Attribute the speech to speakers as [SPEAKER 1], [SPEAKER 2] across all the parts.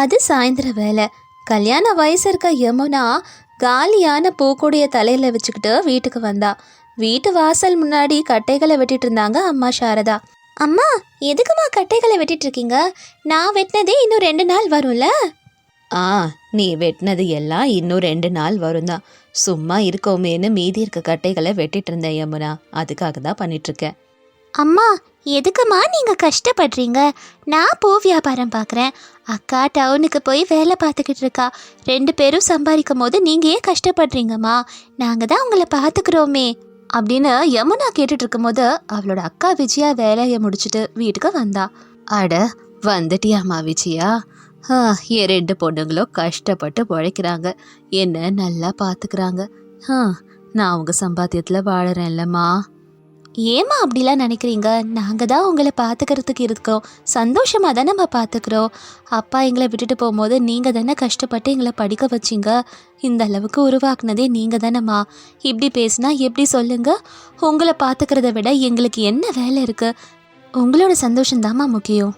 [SPEAKER 1] அது சாயந்தர வேலை. கல்யாண வயசு இருக்க யமுனா காலியான பூக்கூடிய தலையில் வச்சுக்கிட்டு வீட்டுக்கு வந்தா. வீட்டு வாசல் முன்னாடி கட்டைகளை வெட்டிட்டு இருந்தாங்க அம்மா சாரதா. அம்மா எதுக்குமா கட்டைகளை வெட்டிட்டு இருக்கீங்க? நான் வெட்டினதே இன்னும் ரெண்டு நாள் வரும்ல? ஆ நீ வெட்டினது எல்லாம் இன்னும் ரெண்டு நாள் வரும் தான் சும்மா இருக்கோமேன்னு மீதி இருக்க கட்டைகளை வெட்டிட்டு இருந்தேன் யமுனா. அதுக்காக தான் பண்ணிட்டு இருக்கேன். அம்மா எதுக்குமா நீங்கள் கஷ்டப்படுறீங்க? நான் பூ வியாபாரம் பார்க்குறேன் அக்கா டவுனுக்கு போய் வேலை பார்த்துக்கிட்டு இருக்கா. ரெண்டு பேரும் சம்பாதிக்கும் போது நீங்கள் ஏன் கஷ்டப்படுறீங்கம்மா? நாங்கள் தான் உங்களை பார்த்துக்கிறோமே. அப்படின்னு யமுனா கேட்டுட்டு இருக்கும்போது அவளோட அக்கா விஜயா வேலையை முடிச்சுட்டு வீட்டுக்கு வந்தா. அட வந்துட்டியாம்மா விஜயா? என் ரெண்டு பொண்ணுங்களும் கஷ்டப்பட்டு பிழைக்கிறாங்க என்ன நல்லா பார்த்துக்கிறாங்க. ஆ, நான் அவங்க சம்பாத்தியத்தில் வாழறேன்லம்மா. ஏமா அப்படிலாம் நினைக்கிறீங்க? நாங்கள் தான் உங்களை பார்த்துக்கிறதுக்கு இருக்கோம். சந்தோஷமாக தான் நம்ம பார்த்துக்குறோம். அப்பா எங்களை விட்டுட்டு போகும்போது நீங்கள் தானே கஷ்டப்பட்டு எங்களை படிக்க வச்சிங்க? இந்த அளவுக்கு உருவாக்குனதே நீங்கள் தானேம்மா. இப்படி பேசுனா எப்படி சொல்லுங்க? உங்களை பார்த்துக்கிறத விட எங்களுக்கு என்ன வேலை இருக்குது உங்களோட சந்தோஷம்தாம்மா முக்கியம்.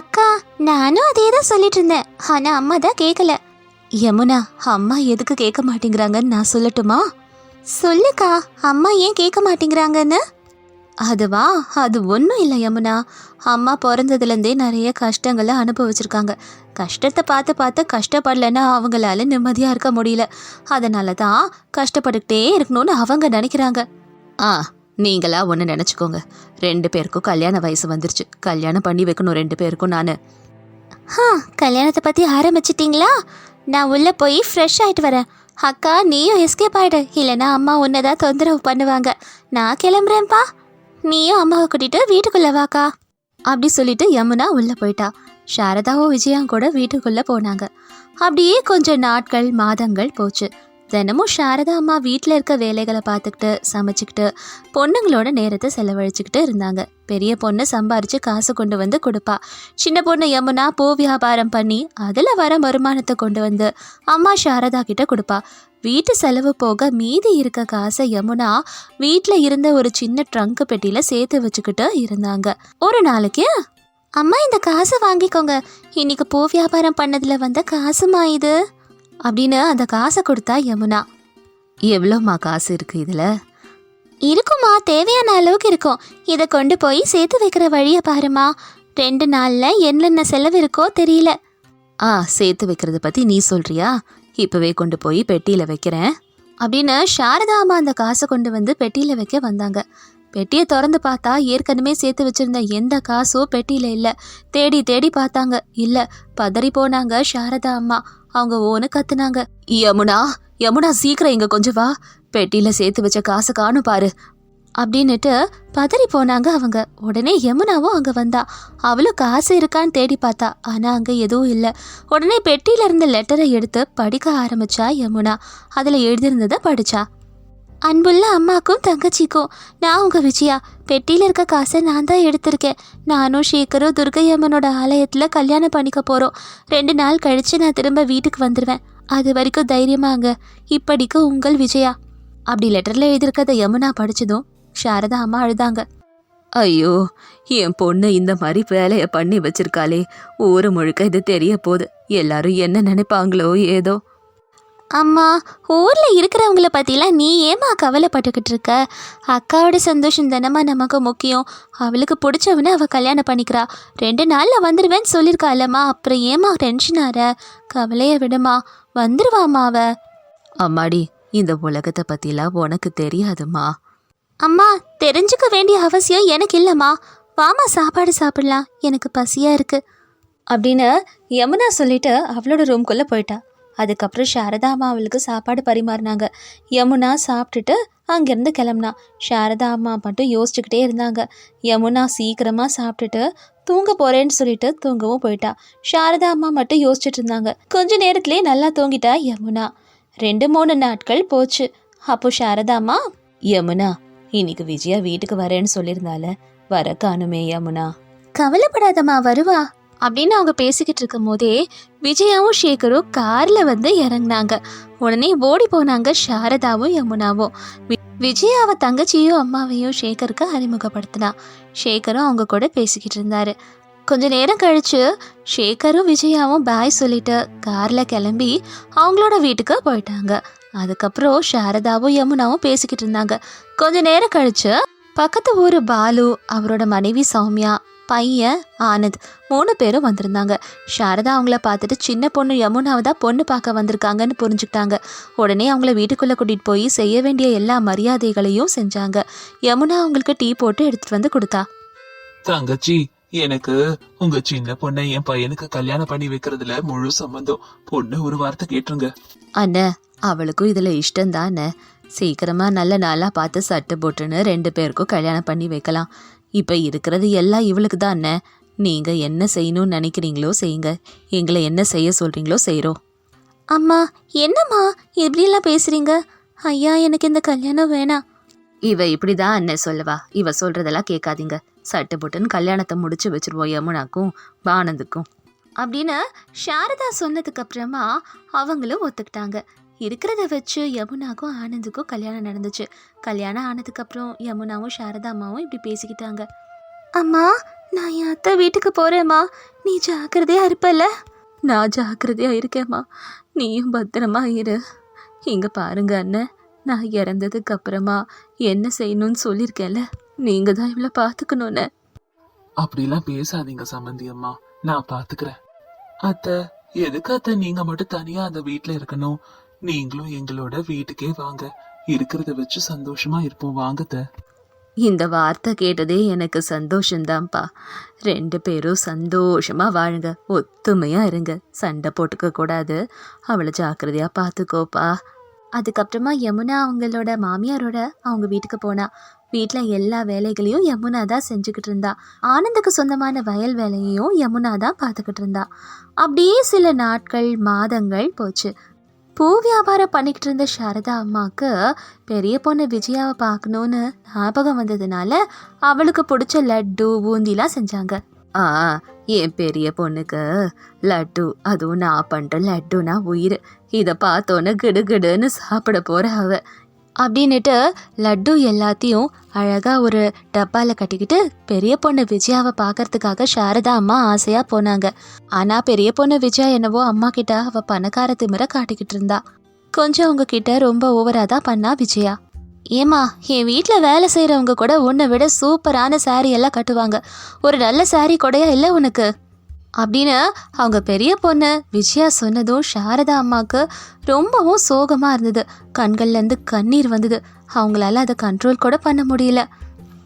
[SPEAKER 1] அக்கா நானும் அதே தான் சொல்லிட்டு இருந்தேன். ஆனால் அம்மா தான் கேட்கல யமுனா அம்மா எதுக்கு கேட்க மாட்டேங்கிறாங்கன்னு நான் சொல்லட்டுமா? சொல்லுக்கா அம்மா ஏன் கேட்க மாட்டேங்கிறாங்கன்னு? அதுவா? அது ஒன்றும் இல்லை யமுனா. அம்மா பிறந்ததுலேருந்தே நிறைய கஷ்டங்களை அனுபவிச்சிருக்காங்க. கஷ்டத்தை பார்த்து பார்த்து கஷ்டப்படலைன்னா அவங்களால நிம்மதியாக இருக்க முடியல. அதனால தான் கஷ்டப்பட்டுக்கிட்டே இருக்கணும்னு அவங்க நினைக்கிறாங்க. ஆ நீங்களா ஒன்று நினச்சிக்கோங்க. ரெண்டு பேருக்கும் கல்யாண வயசு வந்துருச்சு. கல்யாணம் பண்ணி வைக்கணும் ரெண்டு பேருக்கும் நான். ஆ கல்யாணத்தை பற்றி ஆரம்பிச்சிட்டிங்களா? நான் உள்ளே போய் ஃப்ரெஷ் ஆகிட்டு வரேன். அக்கா நீயும் எஸ்கேப் ஆயிடு. இல்லைன்னா அம்மா உன்னை தான் தொந்தரவு பண்ணுவாங்க. நான் கிளம்புறேன்ப்பா. நீயும் அம்மாவை கூட்டிட்டு வீட்டுக்குள்ள வாக்கா. அப்படி சொல்லிட்டு யமுனா உள்ள போயிட்டா. சாரதாவும் விஜயாவும் கூட வீட்டுக்குள்ள போனாங்க. அப்படியே கொஞ்சம் நாட்கள் மாதங்கள் போச்சு. தினமும் சாரதா அம்மா வீட்டில் இருக்க வேலைகளை பார்த்துக்கிட்டு சமைச்சிக்கிட்டு பொண்ணுங்களோட நேரத்தை செலவழிச்சுக்கிட்டு இருந்தாங்க. பெரிய பொண்ணு சம்பாரித்து காசு கொண்டு வந்து கொடுப்பா. சின்ன பொண்ணு யமுனா பூ வியாபாரம் பண்ணி அதில் வர வருமானத்தை கொண்டு வந்து அம்மா சாரதா கிட்ட கொடுப்பா. வீட்டு செலவு போக மீதி இருக்க காசை யமுனா வீட்டில் இருந்த ஒரு சின்ன ட்ரங்க் பெட்டியில் சேர்த்து வச்சுக்கிட்டு இருந்தாங்க. ஒரு நாளைக்கு அம்மா இந்த காசை வாங்கிக்கோங்க. இன்னைக்கு பூ வியாபாரம் பண்ணதில் வந்த காசுமா இது? அப்படின்னு அந்த காசை கொடுத்தா யமுனா. எவ்வளோம்மா காசு இருக்கு இதில்? இருக்குமா தேவையான அளவுக்கு இருக்கும். இதை கொண்டு போய் சேர்த்து வைக்கிற வழியை பாருமா ரெண்டு நாளில் என்னென்ன செலவு இருக்கோ தெரியல. ஆ சேர்த்து வைக்கிறத பற்றி நீ சொல்றியா? இப்போவே கொண்டு போய் பெட்டியில் வைக்கிறேன். அப்படின்னு சாரதா அம்மா அந்த காசை கொண்டு வந்து பெட்டியில் வைக்க வந்தாங்க. பெட்டியை திறந்து பார்த்தா ஏற்கனவே சேர்த்து வச்சிருந்த எந்த காசும் பெட்டியில் இல்லை. தேடி தேடி பார்த்தாங்க. இல்லை பதறி போனாங்க சாரதா அம்மா. அவங்க ஓனு கத்துனாங்க. யமுனா யமுனா சீக்கிரம் இங்க கொஞ்சம் வா. பெட்டியில சேர்த்து வச்ச காசு காணும் பாரு. அப்படின்னுட்டு பதறி போனாங்க அவங்க. உடனே யமுனாவும் அங்க வந்தா. அவளும் காசு இருக்கான்னு தேடி பார்த்தா. ஆனா அங்க எதுவும் இல்லை. உடனே பெட்டியில இருந்த லெட்டரை எடுத்து படிக்க ஆரம்பிச்சா யமுனா. அதுல எழுதியிருந்ததை படிச்சா. அன்புள்ள அம்மாக்கும் தங்கச்சிக்கும் நான் உங்கள் விஜயா. பெட்டியில் இருக்க காசை நான் தான் எடுத்திருக்கேன். நானும் சேகரும் துர்கையம்மனோட ஆலயத்தில் கல்யாணம் பண்ணிக்க போகிறோம் ரெண்டு நாள் கழித்து நான் திரும்ப வீட்டுக்கு வந்துடுவேன் அது வரைக்கும் தைரியமாங்க இப்படிக்கு உங்கள் விஜயா. அப்படி லெட்டரில் எழுதியிருக்கத யமுனா படித்ததும் சாரதா அம்மா அழுதாங்க. ஐயோ என் பொண்ணு இந்த மாதிரி வேலையை பண்ணி வச்சிருக்காளே. ஊர் முழுக்க இது தெரிய போகுது. எல்லாரும் என்ன நினைப்பாங்களோ ஏதோ. அம்மா ஊரில் இருக்கிறவங்கள பற்றிலாம் நீ ஏமா கவலைப்பட்டுக்கிட்டு இருக்க? அக்காவோட சந்தோஷம் தானம்மா நமக்கு முக்கியம். அவளுக்கு பிடிச்சவனை அவள் கல்யாணம் பண்ணிக்கிறா. ரெண்டு நாளில் வந்துடுவேன்னு சொல்லியிருக்காளம்மா அப்புறம் ஏமா டென்ஷன் ஆற? கவலையை விடுமா. வந்துருவாம்மா அவ. அம்மாடி இந்த உலகத்தை பற்றிலாம் உனக்கு தெரியாதுமா அம்மா தெரிஞ்சுக்க வேண்டிய அவசியம் எனக்கு இல்லைம்மா. வாமா சாப்பாடு சாப்பிடலாம். எனக்கு பசியாக இருக்கு. அப்படின்னு யமுனா சொல்லிட்டு அவளோட ரூம்குள்ளே போயிட்டா. அதுக்கப்புறம் சாரதா அம்மா அவளுக்கு சாப்பாடு பரிமாறினாங்க. யமுனா சாப்பிட்டுட்டு அங்கேருந்து கிளம்புனா. சாரதா அம்மா மட்டும் யோசிச்சுக்கிட்டே இருந்தாங்க. யமுனா சீக்கிரமாக சாப்பிட்டுட்டு தூங்க போகிறேன்னு சொல்லிட்டு தூங்கவும் போயிட்டா. சாரதா அம்மா மட்டும் யோசிச்சுட்டு இருந்தாங்க. கொஞ்ச நேரத்திலே நல்லா தூங்கிட்டா யமுனா. ரெண்டு மூணு நாட்கள் போச்சு. அப்போ சாரதா அம்மா யமுனா இன்னைக்கு விஜயா வீட்டுக்கு வரேன்னு சொல்லியிருந்தால. வர காணுமே யமுனா. கவலைப்படாதம்மா வருவா. அப்படின்னு அவங்க பேசிக்கிட்டு இருக்கும் போதே விஜயாவும் சேகரும் கார்ல வந்து இறங்குனாங்க. உடனே ஓடி போனாங்க சாரதாவும் யமுனாவும். வி- விஜயாவ தங்கச்சியும் அம்மாவையும் சேகருக்கு அறிமுகப்படுத்தினா. சேகரும் அவங்க கூட பேசிக்கிட்டு இருந்தாரு. கொஞ்ச நேரம் கழிச்சு ஷேகரும் விஜயாவும் பாய் சொல்லிட்டு கார்ல கிளம்பி அவங்களோட வீட்டுக்கு போயிட்டாங்க. அதுக்கப்புறம் சாரதாவும் யமுனாவும் பேசிக்கிட்டு இருந்தாங்க. கொஞ்ச நேரம் கழிச்சு பக்கத்து ஊர் பாலு அவரோட மனைவி சௌமியா பையன் ஆனந்த். மூணு பேரும் வந்திருந்தாங்க. சாரதா அவங்கள பார்த்துட்டு சின்ன பொண்ணு யமுனாவை தான் பொண்ணு பார்க்க வந்திருக்காங்கன்னு புரிஞ்சுக்கிட்டாங்க. உடனே அவங்கள வீட்டுக்குள்ளே கூட்டிகிட்டு போய் செய்ய வேண்டிய எல்லா மரியாதைகளையும் செஞ்சாங்க. யமுனா அவங்களுக்கு டீ போட்டு எடுத்துட்டு வந்து கொடுத்தா.
[SPEAKER 2] தங்கச்சி எனக்கு உங்க சின்ன பொண்ணை என் பையனுக்கு கல்யாணம் பண்ணி வைக்கிறதுல முழு சம்மந்தம் பொண்ணு ஒரு வார்த்தை கேட்டுருங்க.
[SPEAKER 1] அண்ணே அவளுக்கும் இதில் இஷ்டம் தானே சீக்கிரமாக நல்ல நாளாக பார்த்து சட்டு போட்டுன்னு ரெண்டு பேருக்கும் கல்யாணம் பண்ணி வைக்கலாம். இப்போ இருக்கிறது எல்லாம் இவளுக்கு தான்? அண்ணே நீங்கள் என்ன செய்யணும்னு நினைக்கிறீங்களோ செய்யுங்க. எங்களை என்ன செய்ய சொல்கிறீங்களோ செய்கிறோம் அம்மா என்னம்மா இப்படியெல்லாம் பேசுகிறீங்க ஐயா எனக்கு இந்த கல்யாணம் வேணாம். இவ இப்படி தான் அண்ணன் சொல்லுவா. இவ சொல்கிறதெல்லாம் கேட்காதீங்க. சட்டு போட்டுன்னு கல்யாணத்தை முடிச்சு வச்சிருவோம் யமுனாக்கும் ஆனந்துக்கும் அப்படின்னு சாரதா சொன்னதுக்கு அப்புறமா அவங்களும் ஒத்துக்கிட்டாங்க. இருக்கிறத வச்சு யமுனாக்கும் ஆனந்துக்கும் கல்யாணம் நடந்துச்சு. கல்யாணம் ஆனதுக்கப்புறம் யமுனாவும் சாரதா அம்மாவும் இப்படி பேசிக்கிட்டாங்க. அம்மா நான் என் அத்தை வீட்டுக்கு போகிறேம்மா நீ ஜாக்கிரதையா இருப்பல்ல? நான் ஜாக்கிரதையா இருக்கேம்மா. நீயும் பத்திரமா இரு. இங்கே பாருங்க அண்ணன் நான் இறந்ததுக்கு அப்புறமா என்ன செய்யணும்னு சொல்லியிருக்கேன்ல. நீங்கள் தான் இவ்வளோ பார்த்துக்கணும்னு.
[SPEAKER 2] அப்படிலாம் பேசாதீங்க சம்மந்தி அம்மா. நான் பார்த்துக்கிறேன். அத்தை எதுக்கு அத்தை? நீங்கள் மட்டும் தனியாக அந்த வீட்டில் இருக்கணும். நீங்களும் எங்களோட வீட்டுக்கே வாங்க. இருக்கிறத வச்சு சந்தோஷமா இருப்போம். வாங்கத்த
[SPEAKER 1] இந்த வார்த்தை கேட்டதே எனக்கு சந்தோஷந்தான்ப்பா ரெண்டு பேரும் சந்தோஷமா வாழுங்க. ஒத்துமையா இருங்க. சண்டை போட்டுக்க கூடாது. அவளை ஜாக்கிரதையா பார்த்துக்கோப்பா அதுக்கப்புறமா யமுனா அவங்களோட மாமியாரோட அவங்க வீட்டுக்கு போனா. வீட்டில் எல்லா வேலைகளையும் யமுனா தான் செஞ்சுக்கிட்டு இருந்தா. ஆனந்துக்கு சொந்தமான வயல் வேலையையும் யமுனா தான் பார்த்துக்கிட்டு இருந்தா. அப்படியே சில நாட்கள் மாதங்கள் போச்சு. பூ வியாபாரம் பண்ணிக்கிட்டு இருந்த சாரதா அம்மாவுக்கு பெரிய பொண்ணு விஜயாவை பார்க்கணுன்னு ஞாபகம் வந்ததுனால அவளுக்கு பிடிச்ச லட்டு பூந்திலாம் செஞ்சாங்க. ஆ என் பெரிய பொண்ணுக்கு லட்டு அதுவும் நான் பண்ணுற லட்டுனா உயிர். இதை பார்த்தோன்னே கிடுகிடுன்னு சாப்பிட போகிற அவள் அப்படின்னுட்டு லட்டு எல்லாத்தையும் அழகாக ஒரு டப்பாவில் கட்டிக்கிட்டு பெரிய பொண்ணு விஜயாவை பார்க்கறதுக்காக சாரதா அம்மா ஆசையாக போனாங்க. ஆனால் பெரிய பொண்ணு விஜயா என்னவோ அம்மா கிட்ட அவள் பணக்கார திமிர காட்டிக்கிட்டு இருந்தா. கொஞ்சம் அவங்க கிட்ட ரொம்ப ஓவராக தான் பண்ணா விஜயா. ஏமா என் வீட்டில் வேலை செய்கிறவங்க கூட உன்னை விட சூப்பரான saree எல்லாம் கட்டுவாங்க. ஒரு நல்ல saree கொடையா இல்லை உனக்கு? அப்படின்னு அவங்க பெரிய பொண்ணு விஜயா சொன்னதும் சாரதா அம்மாவுக்கு ரொம்பவும் சோகமாக இருந்தது. கண்கள்லேருந்து கண்ணீர் வந்தது. அவங்களால அதை கண்ட்ரோல் கூட பண்ண முடியல.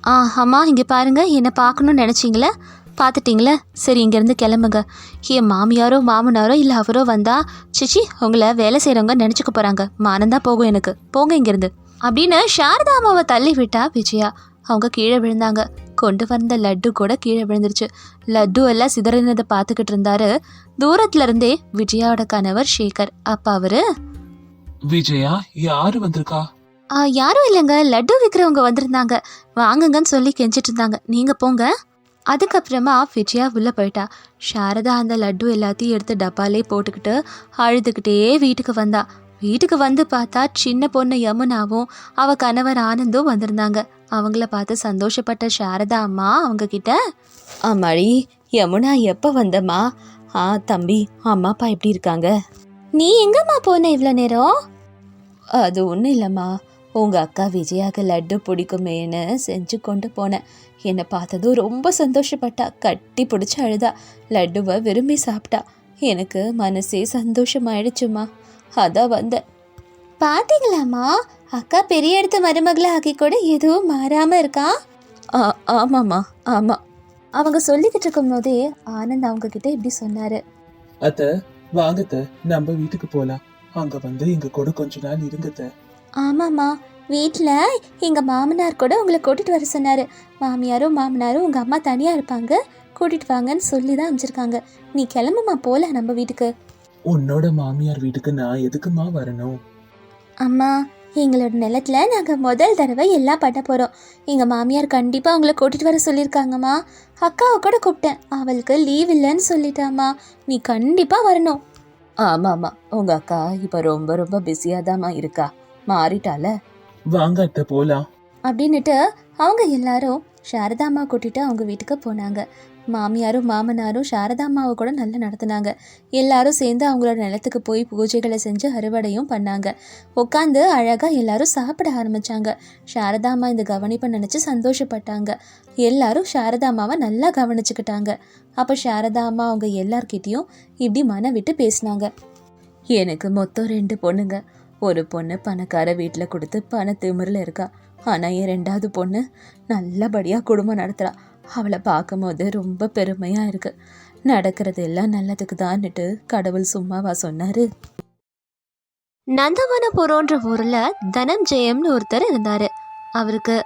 [SPEAKER 1] ஆ அம்மா இங்கே பாருங்கள் என்னை பார்க்கணும்னு நினச்சிங்களே? பார்த்துட்டிங்களே? சரி இங்கேருந்து கிளம்புங்க. என் மாமியாரோ மாமனாரோ இல்லை அவரோ வந்தா சிச்சி உங்களை வேலை செய்கிறவங்க நினச்சிக்க போகிறாங்க மானந்தான் போகும் எனக்கு. போங்க இங்கேருந்து. அப்படின்னு சாரதா அம்மாவை தள்ளி விட்டா விஜயா. அவங்க கீழே விழுந்தாங்க. கொண்டு வந்த லட்டு கூட கீழே விழுந்துருச்சு. லட்டு எல்லாம் சிதறினதை பார்த்துக்கிட்டு இருந்தாரு. தூரத்துல இருந்தே விஜயாவோட கணவர் சேகர். அப்ப அவரு?
[SPEAKER 2] விஜயா யாரு வந்திருக்கா?
[SPEAKER 1] "ஆ, யாரும் இல்லைங்க. லட்டு விற்கிறவங்க வந்திருந்தாங்க. வாங்குங்கன்னு சொல்லி கெஞ்சிட்டு இருந்தாங்க. நீங்க போங்க. அதுக்கப்புறமா விஜயா உள்ள போயிட்டா. சாரதா அந்த லட்டு எல்லாத்தையும் எடுத்து டப்பாலே போட்டுக்கிட்டு அழுதுகிட்டே வீட்டுக்கு வந்தா. வீட்டுக்கு வந்து பார்த்தா சின்ன பொண்ணு யமுனாவும் அவ கணவர் ஆனந்தும் வந்திருந்தாங்க. அவங்கள பார்த்து சந்தோஷப்பட்ட சாரதா அம்மா அவங்க கிட்ட அம்மாடி யமுனா எப்போ வந்தம்மா? ஆ தம்பி அம்மா அப்பா எப்படி இருக்காங்க? நீ எங்கம்மா போன இவ்வளோ நேரம்? அது ஒன்றும் இல்லைம்மா. உங்கள் அக்கா விஜயாக்கு லட்டு பிடிக்குமேன்னு செஞ்சு கொண்டு போனேன். என்னை பார்த்ததும் ரொம்ப சந்தோஷப்பட்டா. கட்டி பிடிச்சி அழுதா. லட்டுவை விரும்பி சாப்பிட்டா. எனக்கு மனசே சந்தோஷமாயிடுச்சுமா அதான் வந்தேன். பாத்தீங்களாம்மா? அக்கா பெரிய இடத்து மருமகளை ஆக்கி கூட எதுவும் மாறாமல் இருக்கா? ஆ ஆமாம்மா ஆமாம் அவங்க சொல்லிக்கிட்டு இருக்கும் போதே ஆனந்த் அவங்க கிட்ட இப்படி சொன்னாரு.
[SPEAKER 2] அத்த வாங்கத்த நம்ம வீட்டுக்கு போலாம். அங்க வந்து எங்க கூட கொஞ்ச நாள் இருங்கத்த
[SPEAKER 1] ஆமாம்மா வீட்டில் எங்கள் மாமனார் கூட உங்களை கூட்டிகிட்டு வர சொன்னார். மாமியாரும் மாமனாரும் உங்கள் அம்மா தனியாக இருப்பாங்க. கூட்டிகிட்டு வாங்கன்னு சொல்லி தான் அமைச்சிருக்காங்க. நீ கிளம்புமா போல நம்ம வீட்டுக்கு.
[SPEAKER 2] உன்னோட மாமியார் வீட்டுக்கு நான் எதுக்குமா வரணும்?
[SPEAKER 1] அம்மா எங்களோட நிலத்துல நாங்கள் முதல் தடவை எல்லாம் பண்ண போகிறோம் எங்கள் மாமியார் கண்டிப்பாக உங்களை கூட்டிகிட்டு வர சொல்லியிருக்காங்கம்மா. அக்காவை கூட கூப்பிட்டேன். அவளுக்கு லீவ் இல்லைன்னு சொல்லிட்டாம்மா. நீ கண்டிப்பாக வரணும். ஆமாம்மா. உங்கள் அக்கா இப்போ ரொம்ப ரொம்ப பிஸியாக தாம்மா இருக்கா. மாறிட்டால
[SPEAKER 2] வாங்க அத்த போலாம்.
[SPEAKER 1] அப்படின்னுட்டு அவங்க எல்லாரும் சாரதாம்மா கூட்டிட்டு அவங்க வீட்டுக்கு போனாங்க. மாமியாரும் மாமனாரும் சாரதாம்மாவை கூட நல்லா நடத்துனாங்க. எல்லாரும் சேர்ந்து அவங்களோட நிலத்துக்கு போய் பூஜைகளை செஞ்சு அறுவடையும் பண்ணாங்க. உட்காந்து அழகாக எல்லாரும் சாப்பிட ஆரம்பிச்சாங்க. சாரதாம்மா இந்த கவனிப்பை நினச்சி சந்தோஷப்பட்டாங்க. எல்லாரும் சாரதாம்மாவை நல்லா கவனிச்சுக்கிட்டாங்க. அப்போ சாரதாம்மா அவங்க எல்லார்கிட்டேயும் இப்படி மன விட்டு பேசினாங்க. எனக்கு மொத்தம் ரெண்டு பொண்ணுங்க. ஒரு பொண்ணு பணக்கார வீட்டில் கொடுத்து பண திமிரில் இருக்கா. ஆனால் என் ரெண்டாவது பொண்ணு நல்லபடியாக குடும்பம் நடத்துகிறா அவளை பார்க்கும்போது ரொம்ப பெருமையாக இருக்குது நடக்கிறது எல்லாம் நல்லதுக்கு தான்னுட்டு கடவுள் சும்மாவா சொன்னார். நந்தவனபுரோன்ற ஊரில் தனஞ்செயம்னு ஒருத்தர் இருந்தார். அவருக்கு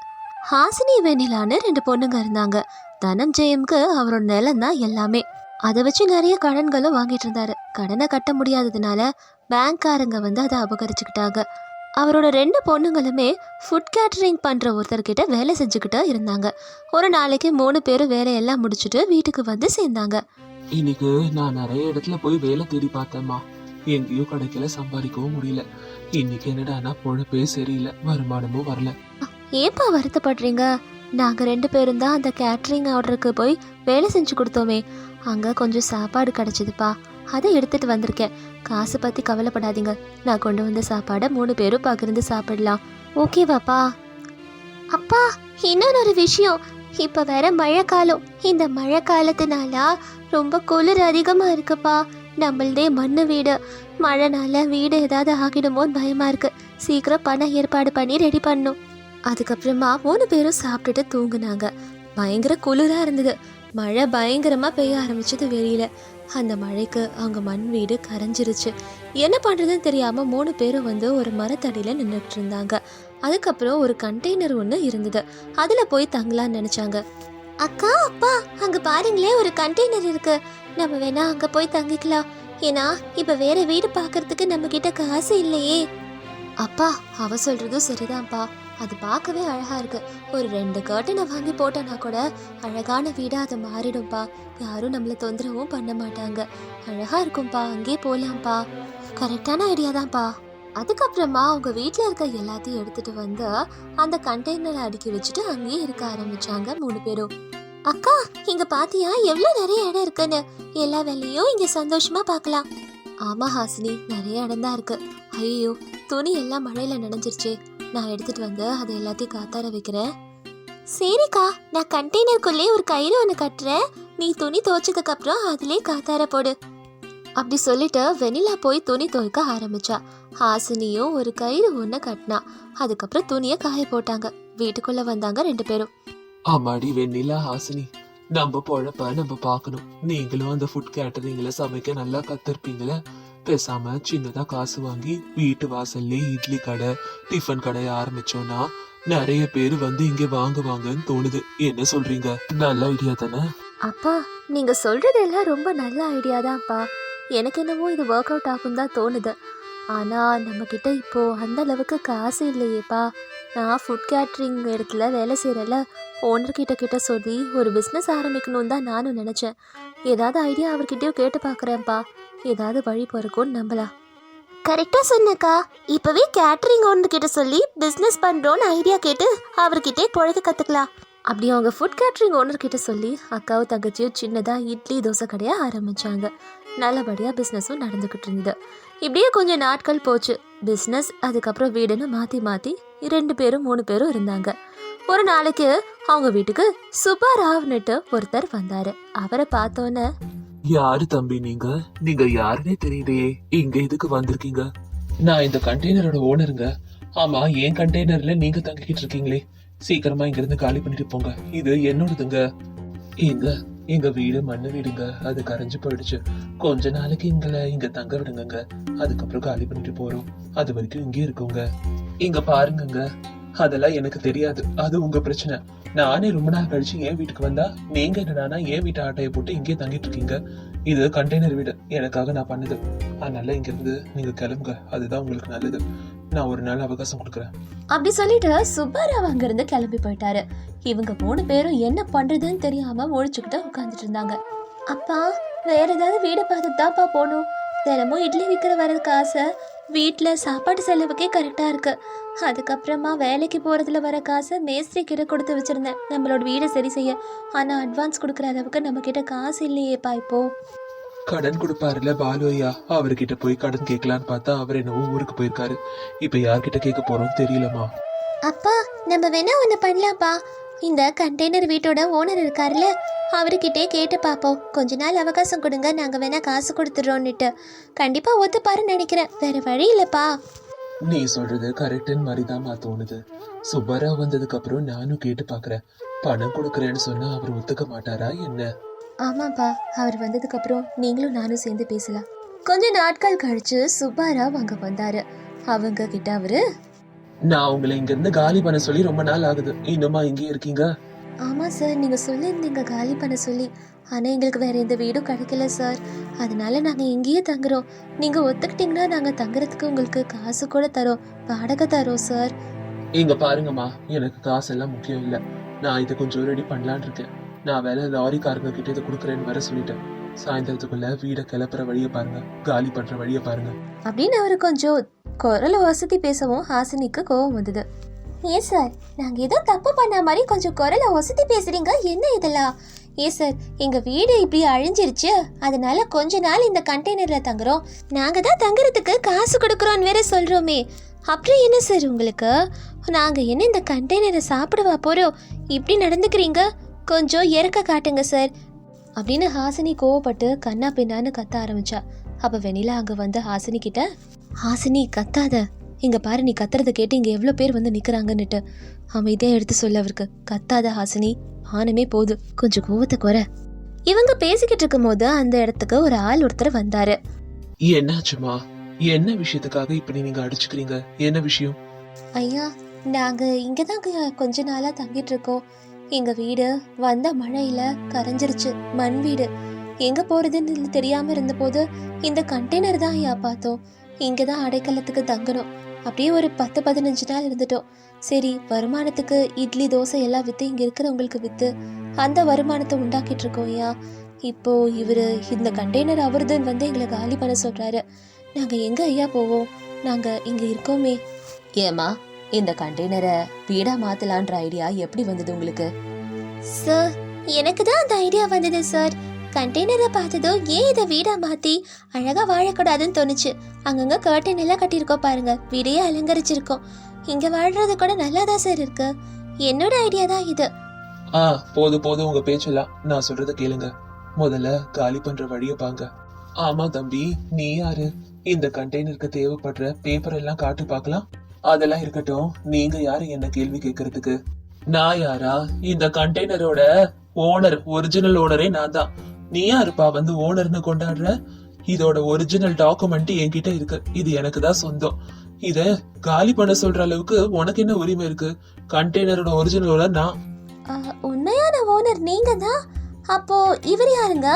[SPEAKER 1] ஹாசினி வெண்ணிலான்னு ரெண்டு பொண்ணுங்க இருந்தாங்க. தனஞ்செயம்க்கு அவரோட நிலம் தான் எல்லாமே. அதை வச்சு நிறைய கடன்களும் வாங்கிட்டு இருந்தாரு. கடனை கட்ட முடியாததுனால பேங்க்காரங்க வந்து அதை அபகரிச்சுக்கிட்டாங்க. அவரோட ரெண்டு பொண்ணுங்களுமே ஃபுட் கேட்டரிங் பண்ணுற ஒருத்தர்கிட்ட வேலை செஞ்சுக்கிட்டு இருந்தாங்க. ஒரு நாளைக்கு மூணு பேரும் வேலையெல்லாம் முடிச்சுட்டு வீட்டுக்கு வந்து சேர்ந்தாங்க.
[SPEAKER 2] இன்னைக்கு நான் நிறைய இடத்துல போய் வேலை தேடி பார்த்தேம்மா. எங்கேயும் கிடைக்கல சம்பாதிக்கவும் முடியல. இன்னைக்கு என்னடானா பொழப்பே சரியில்லை. வருமானமும் வரல.
[SPEAKER 1] ஏப்பா வருத்தப்படுறீங்க? நாங்கள் ரெண்டு பேரும் தான் அந்த கேட்ரிங் ஆர்டருக்கு போய் வேலை செஞ்சு கொடுத்தோமே. அங்கே கொஞ்சம் சாப்பாடு கிடச்சிதுப்பா. அதை எடுத்துட்டு வந்திருக்கேன். காசு பற்றி கவலைப்படாதீங்க. நான் கொண்டு வந்த சாப்பாடை மூணு பேரும் பகிர்ந்து சாப்பிடலாம். ஓகேவாப்பா அப்பா? இன்னொரு விஷயம். இப்போ வேற மழை காலம் இந்த மழை காலத்தினால ரொம்ப குளிர் அதிகமாக இருக்குப்பா. நம்மளதே மண்ணு வீடு. மழைனால வீடு ஏதாவது ஆகிடுமோன்னு பயமா இருக்கு. சீக்கிரம் பணம் ஏற்பாடு பண்ணி ரெடி பண்ணும் அதுக்கப்புறமா மூணு பேரும் சாப்பிட்டுட்டு தூங்குனாங்க. பயங்கர குளிரா இருந்தது. மழை பயங்கரமா பெய்ய ஆரம்பிச்சது வெளியில. அந்த மழைக்கு அவங்க மண் வீடு கரைஞ்சிருச்சு. என்ன பண்ணுறதுன்னு தெரியாமல் மூணு பேரும் வந்து ஒரு மரத்தடியில் நின்றுட்டு இருந்தாங்க அதுக்கப்புறம் ஒரு கண்டெய்னர் ஒன்று இருந்தது. அதில் போய் தங்கலான்னு நினச்சாங்க. அக்கா அப்பா அங்கே பாருங்களே ஒரு கண்டெய்னர் இருக்கு. நம்ம வேணா அங்கே போய் தங்கிக்கலாம். ஏன்னா இப்போ வேற வீடு பார்க்கறதுக்கு நம்ம கிட்ட காசு இல்லையே. அப்பா அவ சொல்றதும் சரிதான்ப்பா. அது பார்க்கவே அழகா இருக்கு. ஒரு ரெண்டு கர்ட்டனை வாங்கி போட்டோன்னா கூட அழகான வீடா அது மாறிடும்பா. யாரும் நம்மளை தொந்தரவும் பண்ண மாட்டாங்க. அழகா இருக்கும்பா அங்கேயே போகலாம்ப்பா கரெக்டான ஐடியா தான்ப்பா அதுக்கப்புறமா அவங்க வீட்டில் இருக்க எல்லாத்தையும் எடுத்துட்டு வந்து அந்த கண்டெய்னரை அடுக்கி வச்சுட்டு அங்கேயே இருக்க ஆரம்பிச்சாங்க மூணு பேரும். அக்கா இங்க பாத்தியா? எவ்வளவு நிறைய இடம் இருக்குன்னு. எல்லா வேலையும் இங்க சந்தோஷமா பார்க்கலாம். ஆமா ஹாசினி. நிறைய இடம் தான் இருக்கு. ஐயோ துணி எல்லாம் மழையில நனைஞ்சிருச்சே. நான் எடுத்துட்டு வந்து அதை எல்லாத்தையும் காத்தார வைக்கிறேன். சரிக்கா நான் கண்டெய்னருக்குள்ளே ஒரு கயிறு ஒன்று கட்டுறேன். நீ துணி துவைச்சதுக்கு அப்புறம் அதிலே காத்தார போடு. அப்படி சொல்லிட்டு வெனிலா போய் துணி துவைக்க ஆரம்பிச்சா. ஹாசினியும் ஒரு கயிறு ஒன்று கட்டினா. அதுக்கப்புறம் துணியை காய போட்டாங்க. வீட்டுக்குள்ள வந்தாங்க ரெண்டு பேரும்.
[SPEAKER 2] ஆமாடி வெண்ணிலா ஹாசினி. நம்ம பொழப்ப நம்ம பார்க்கணும். நீங்களும் அந்த ஃபுட் கேட்டரிங்ல சமைக்க நல்லா கத்திருப்பீங்களே. பேசாம சின்னதா காசு வாங்கி வீட்டு வாசல்லே இட்லி கடை டிஃபன் கடைய ஆரம்பிச்சோம்னா நிறைய பேர் வந்து இங்க வாங்குவாங்கன்னு தோணுது. என்ன சொல்றீங்க? நல்ல ஐடியா தானே?
[SPEAKER 1] அப்பா நீங்க சொல்றது எல்லாம் ரொம்ப நல்ல ஐடியா தான்ப்பா எனக்கு என்னவோ இது ஒர்க் அவுட் ஆகும் தான் தோணுது. ஆனா நம்ம கிட்ட இப்போ அந்த அளவுக்கு காசு இல்லையேப்பா. நான் ஃபுட் கேட்ரிங் இடத்துல வேலை செய்கிறல ஓனர் கிட்ட கிட்ட சொல்லி ஒரு பிஸ்னஸ் ஆரம்பிக்கணும்னு தான் நானும் நினச்சேன். ஏதாவது ஐடியா அவர்கிட்டயும் கேட்டு பார்க்குறேன்ப்பா. ஏதாவது வழி பிறக்கும்னு நம்பலாம் கரெக்டாக சொன்னக்கா. இப்போவே கேட்ரிங் ஓனர் கிட்ட சொல்லி பிஸ்னஸ் பண்ணுறோன்னு ஐடியா கேட்டு அவர்கிட்டே பொழைக்க கற்றுக்கலாம் அப்படி அவங்க ஃபுட் கேட்ரிங் ஓனர் கிட்ட சொல்லி அக்காவும் தங்கச்சியும் சின்னதாக இட்லி தோசை கடையாக ஆரம்பிச்சாங்க. நல்லபடியாக பிஸ்னஸும் நடந்துக்கிட்டு இருந்தது. இப்படியே கொஞ்சம் நாட்கள் போச்சு. பிஸ்னஸ் அதுக்கப்புறம் வீடுன்னு மாற்றி மாற்றி ரெண்டு பேரும் மூணு பேரும் இருந்தாங்க. ஒரு நாளைக்கு அவங்க வீட்டுக்கு சுப்பாராவ்னுட்டு ஒருத்தர் வந்தார். அவரை பார்த்தோன்னே
[SPEAKER 2] யாரு தம்பி நீங்க? நீங்க யாருன்னே தெரியலையே. இங்க எதுக்கு வந்திருக்கீங்க? நான் இந்த கண்டெய்னரோட ஓனருங்க ஆமா என் கண்டெய்னர்ல நீங்க தங்கிக்கிட்டு இருக்கீங்களே. சீக்கிரமா இங்க இருந்து காலி பண்ணிட்டு போங்க. இது என்னோடதுங்க. எங்க? எங்க வீடு மண்ணு வீடுங்க. அது கரைஞ்சு போயிடுச்சு. கொஞ்ச நாளைக்கு எங்களை இங்க தங்க விடுங்க அதுக்கப்புறம் காலி பண்ணிட்டு போறோம். அது வரைக்கும் இங்கே இருக்கோங்க. இங்க பாருங்கங்க. அதெல்லாம் எனக்கு தெரியாது. அது உங்க பிரச்சனை. நானே ரொம்ப நாள் கழிச்சு என் வீட்டுக்கு வந்தா நீங்க என்னடானா என் வீட்டு ஆட்டையை போட்டு இங்கே தங்கிட்டு இருக்கீங்க? இது கண்டெய்னர் வீடு. எனக்காக நான் பண்ணுது. அதனால இங்க இருந்து நீங்க கிளம்புங்க. அதுதான் உங்களுக்கு நல்லது. நான் ஒரு நாள் அவகாசம் கொடுக்குறேன்.
[SPEAKER 1] அப்படி சொல்லிட்டு சுப்பாராவ் அங்கிருந்து கிளம்பி போயிட்டாரு. இவங்க மூணு பேரும் என்ன பண்றதுன்னு தெரியாம ஒழிச்சுக்கிட்டு உட்காந்துட்டு இருந்தாங்க. அப்பா வேற ஏதாவது வீடு பார்த்துட்டு தான்ப்பா போகணும். தினமும் இட்லி விற்கிற வரதுக்கு ஆசை. வீட்டில் சாப்பாடு செலவுக்கே கரெக்டாக இருக்கு. அதுக்கப்புறமா வேலைக்கு போகிறதுல வர காசை மேஸ்திரி கிட்ட கொடுத்து வச்சுருந்தேன். நம்மளோட வீடை சரி செய்ய. ஆனால் அட்வான்ஸ் கொடுக்குற அளவுக்கு நம்மக்கிட்ட காசு இல்லையேப்பா இப்போ.
[SPEAKER 2] கடன் கொடுப்பாருல பாலு ஐயா. அவர்கிட்ட போய் கடன் கேட்கலான்னு பார்த்தா அவர் என்னவோ ஊருக்கு போயிருக்காரு. இப்ப யார்கிட்ட கேட்க போறோம் தெரியலமா
[SPEAKER 1] அப்பா நம்ம வேணா ஒன்று பண்ணலாம்ப்பா. இந்த கண்டெய்னர் வீட்டோட ஓனர் இருக்காருல்ல அவர்கிட்டே கேட்டு பார்ப்போம். கொஞ்ச நாள் அவகாசம் கொடுங்க நாங்கள் வேணா காசு கொடுத்துட்றோன்னுட்டு. கண்டிப்பாக ஒத்துப்பாருன்னு நினைக்கிறேன். வேற வழி இல்லைப்பா.
[SPEAKER 2] நீ சொல்றது கரெக்டுன்னு மாதிரிதாம்மா தோணுது. சுப்பராவ் வந்ததுக்கு அப்புறம் நானும் கேட்டு பாக்குறேன் பணம் கொடுக்கறேன்னு சொன்னா அவர் ஒத்துக்க மாட்டாரா என்ன?
[SPEAKER 1] ஆமாப்பா. அவர் வந்ததுக்கப்புறம் நீங்களும் நானும் சேர்ந்து பேசலாம். கொஞ்ச நாட்கள் கழிச்சு சுப்பாராவ் அங்கே வந்தாரு. அவங்க கிட்ட அவரு
[SPEAKER 2] நான் உங்களை இங்க இருந்து காலி பண்ண சொல்லி ரொம்ப நாள் ஆகுது. இன்னுமா இங்கே இருக்கீங்க?
[SPEAKER 1] ஆமாம் சார் நீங்கள் சொல்லியிருந்தீங்க காலி பண்ண சொல்லி. ஆனால் எங்களுக்கு வேற எந்த வீடும் கிடைக்கல சார் அதனால நாங்கள் இங்கேயே தங்குறோம். நீங்கள் ஒத்துக்கிட்டீங்கன்னா நாங்கள் தங்குறதுக்கு உங்களுக்கு காசு கூட தரோம். வாடகை தரோம் சார்
[SPEAKER 2] இங்க பாருங்கம்மா. எனக்கு காசெல்லாம் முக்கியம் இல்ல. நான் இதை கொஞ்சம் ரெடி பண்ணலான்னு இருக்கேன். நான் வேலை லாரிக்காரங்க கிட்ட இதை கொடுக்குறேன்னு வர சொல்லிட்டேன். சாயந்தரத்துக்குள்ள வீடை கிளப்புற வழியை பாருங்க. காலி பண்ற வழியை பாருங்க.
[SPEAKER 1] அப்படின்னு அவர் கொஞ்சம் குரல் வசதி பேசவும் ஹாசினிக்கு கோவம் வந்தது. ஏன் சார் நாங்கள் ஏதோ தப்பு பண்ண மாதிரி கொஞ்சம் குரலை வசதி பேசுறீங்க என்ன இதெல்லாம்? ஏன் சார் எங்கள் வீடு இப்படி அழிஞ்சிருச்சு அதனால கொஞ்ச நாள் இந்த கண்டெய்னரில் தங்குறோம் நாங்கள் தான் தங்குறதுக்கு காசு கொடுக்குறோன்னு வேற சொல்கிறோமே அப்புறம் என்ன சார் உங்களுக்கு? நாங்கள் என்ன இந்த கண்டெய்னரை சாப்பிடவா போகிறோம் இப்படி நடந்துக்கிறீங்க? கொஞ்சம் இறக்க காட்டுங்க சார் அப்படின்னு ஹாசினி கோவப்பட்டு கண்ணா பின்னான்னு கத்த ஆரம்பிச்சா. அப்போ வெண்ணிலா அங்கே வந்து ஹாசினி கிட்ட ஹாசினி கத்தாத. இங்க பாரு நீ கத்துறத கேட்டு இங்க எவ்வளவு பேர் வந்து நிக்கிறாங்கன்னுட்டு. அமைதியா எடுத்து சொல்ல அவருக்கு. கத்தாத ஹாசினி ஆனமே போது. கொஞ்சம் கோவத்தை குறை. இவங்க பேசிக்கிட்டு இருக்கும்போது அந்த இடத்துக்கு ஒரு ஆள் ஒருத்தர் வந்தாரு.
[SPEAKER 2] என்னாச்சுமா? என்ன விஷயத்துக்காக இப்படி நீங்க அடிச்சுக்கிறீங்க? என்ன விஷயம்?
[SPEAKER 1] ஐயா நாங்க இங்க தான் கொஞ்ச நாளா தங்கிட்டு இருக்கோம். எங்க வீடு வந்த மழையில கரைஞ்சிருச்சு. மண் வீடு. எங்க போறதுன்னு தெரியாம இருந்தபோது இந்த கண்டெய்னர் தான் ஐயா பார்த்தோம். இங்கே தான் அடைக்கலத்துக்கு தங்கணும். அப்படியே ஒரு பத்து பதினஞ்சு நாள் இருந்துட்டோம். சரி வருமானத்துக்கு இட்லி தோசை எல்லாம் விற்று இங்கே இருக்கிறவங்களுக்கு விற்று அந்த வருமானத்தை உண்டாக்கிட்டு இருக்கோம் ஐயா. இப்போ இவரு இந்த கண்டெய்னர் அவருதுன்னு வந்து எங்களை காலி பண்ண சொல்கிறாரு நாங்கள் எங்கே ஐயா போவோம்? நாங்கள் இங்கே இருக்கோமே. ஏமா இந்த கண்டெய்னரை வீடாக மாற்றலான்ற ஐடியா எப்படி வந்தது உங்களுக்கு? சார் எனக்கு தான் அந்த ஐடியா வந்தது சார் கண்டெய்னரை பார்த்ததும் ஏன் இதை வீடா மாத்தி அழகா வாழக்கூடாதுன்னு தோணுச்சு. அங்கங்க கர்டன் எல்லாம் கட்டியிருக்கோம் பாருங்க. வீடையே அலங்கரிச்சிருக்கோம். இங்க வாழ்றது கூட நல்லா தான் சார் இருக்கு. என்னோட ஐடியா தான் இது.
[SPEAKER 2] ஆ போதும் போதும். உங்க பேச்செல்லாம் நான் சொல்றத கேளுங்க. முதல்ல காலி பண்ற வழிய பாங்க. ஆமா தம்பி நீ யாரு? இந்த கண்டெய்னருக்கு தேவைப்படுற பேப்பர் எல்லாம் காட்டு பார்க்கலாம். அதெல்லாம் இருக்கட்டும். நீங்க யாரு என்ன கேள்வி கேட்கறதுக்கு நான் யாரா? இந்த கண்டெய்னரோட ஓனர் ஒரிஜினல் ஓனரே நான் தான். நீ யாருப்பா வந்து ஓனர்னு கொண்டாடுற? இதோட ஒரிஜினல் டாக்குமெண்ட் என்கிட்ட இருக்கு. இது எனக்கு தான் சொந்தம். இத காலி பண்ண சொல்ற அளவுக்கு உனக்கு என்ன உரிமை இருக்கு? கண்டெய்னரோட ஒரிஜினல் ஓனர் நான்.
[SPEAKER 1] உண்மையான ஓனர் நீங்க தான் அப்போ இவர் யாருங்க?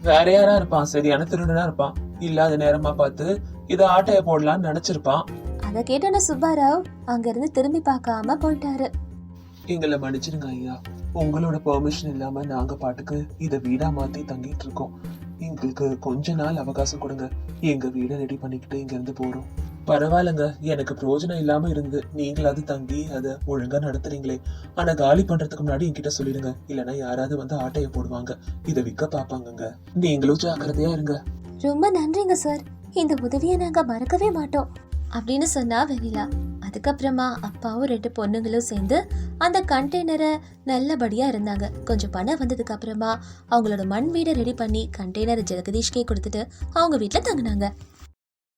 [SPEAKER 2] வேற யாரா இருப்பான்? சரியான திருடனா இருப்பான். இல்லாத நேரமா பார்த்து இத ஆட்டைய போடலாம்னு நினைச்சிருப்பான்.
[SPEAKER 1] அதை கேட்டோட சுப்பாராவ் அங்கிருந்து திரும்பி பார்க்காம போயிட்டாரு.
[SPEAKER 2] எங்களை மன்னிச்சிருங்க ஐயா. உங்களோட பெர்மிஷன் இல்லாம நாங்க பாட்டுக்கு இதை வீடா மாத்தி தங்கிட்டு இருக்கோம். எங்களுக்கு கொஞ்ச நாள் அவகாசம் கொடுங்க. எங்க வீடை ரெடி பண்ணிக்கிட்டு இங்க இருந்து போறோம். பரவாயில்லைங்க எனக்கு பிரயோஜனம் இல்லாம இருந்து நீங்களாவது தங்கி அதை ஒழுங்கா நடத்துறீங்களே. ஆனா காலி பண்றதுக்கு முன்னாடி என்கிட்ட சொல்லிடுங்க. இல்லைன்னா யாராவது வந்து ஆட்டைய போடுவாங்க. இதை விற்க பாப்பாங்கங்க. நீங்களும் ஜாக்கிரதையா இருங்க.
[SPEAKER 1] ரொம்ப நன்றிங்க சார் இந்த உதவியை நாங்க மறக்கவே மாட்டோம். அப்படின்னு சொன்னா வெனிலா அதுக்கப்புறமா அப்பாவும் ரெண்டு பொண்ணுங்களும் சேர்ந்து அந்த கண்டெய்னரை நல்லபடியாக இருந்தாங்க. கொஞ்சம் பணம் வந்ததுக்கு அப்புறமா அவங்களோட மண் வீடை ரெடி பண்ணி கண்டெய்னரை ஜெகதீஷ்கே கொடுத்துட்டு அவங்க வீட்டில் தங்கினாங்க.